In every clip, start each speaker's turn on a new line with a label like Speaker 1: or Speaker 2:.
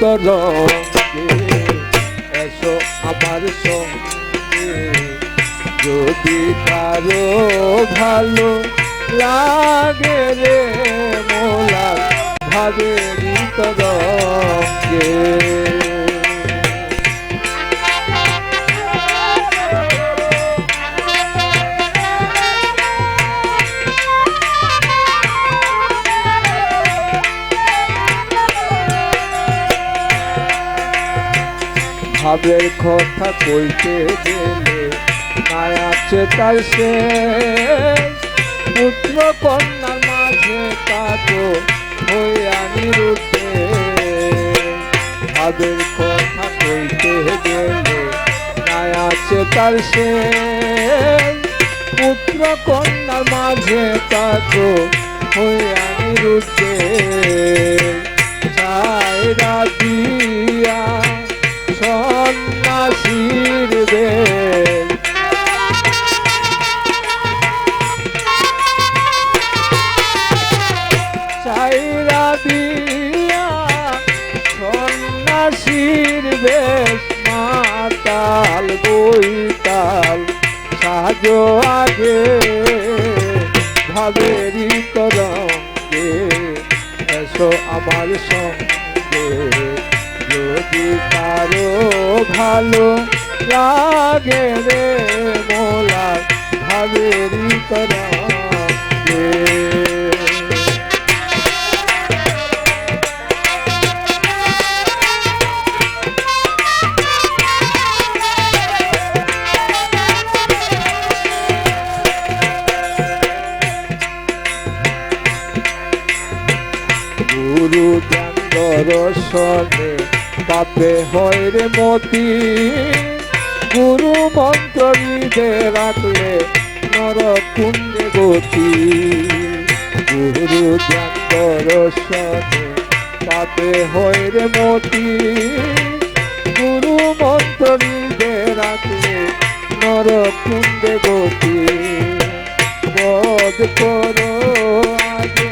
Speaker 1: তরঙ্গে এসো আমার যদি কারও ভালো লাগে রে ভাবের কথা কইতে গেলে নাই আছে তার সে। পুত্র কন্যার মাঝে কাটো হইয়া নিরুতে ভাবের কথা কইতে গেলে নাই আছে তার সে। পুত্র কন্যার মাঝে কাটো হইয়া নিরুতে ছায়রা দিয়া দিয়া সন্ন্যাসীর বেশ মাতাল বইতাল সাজো আগে ভাবেরি তরঙ্গে। এসো আমার সঙ্গে, যদি কারও ভালো লাগে রে মোলা ভাবেরি দর্শনে পাপে হয় রে মতি। গুরু মন্ত্র হৃদে রাখলে নর কুঞ্জে গতি। গুরু জ্ঞান দর্শনে পাপে হয় রে মতি। গুরু মন্ত্র হৃদে রাখলে নর কুঞ্জে গতি। বধ করো আগে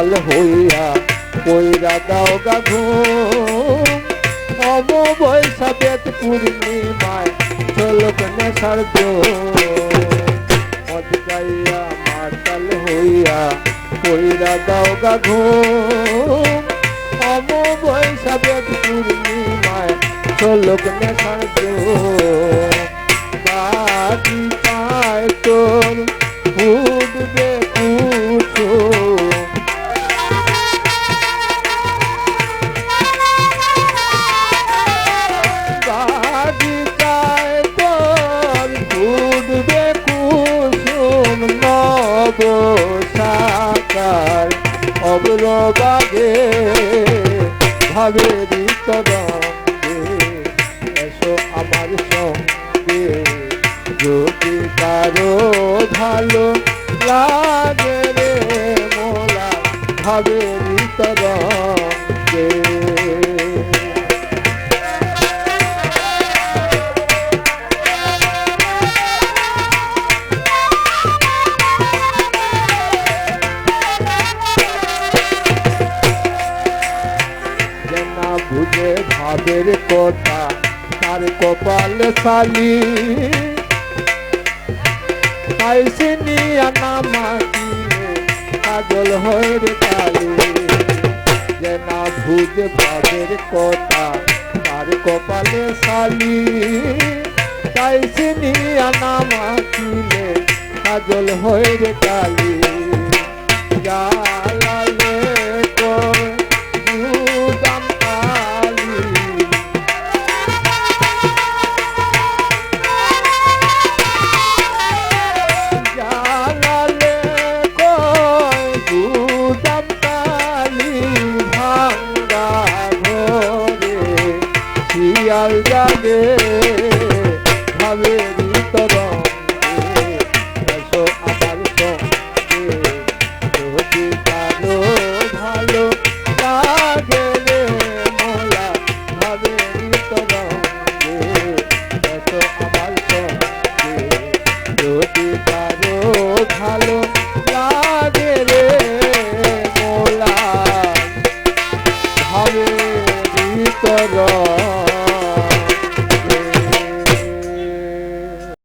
Speaker 1: পাতাল হইয়া কইরা দাও গা ঘুম অম বৈশা বেত পূর্ণিমায় চলক নেশার মদ খাইয়া মাতাল হইয়া কইরা দাও গা ঘুম অম বৈশা বেত পূর্ণিমায় চলক নেশার বাকি পায় তোর অগ্রবাগে ভাবে দিত আমার সঙ্গে যদি কারও ভালো লাগে মোলা ভাবেরি ভাবের কথা, তার কপালে সালি পাইছে নিয়া নামাকিলে পাগল হয়ে কালি। যে না বুঝে ভাবের কথা, তার কপালে সালি তাই চিনিয়া নামাকিলে কাজল হয়ে কালি। জালালে শিয়াল জাগে ভাবে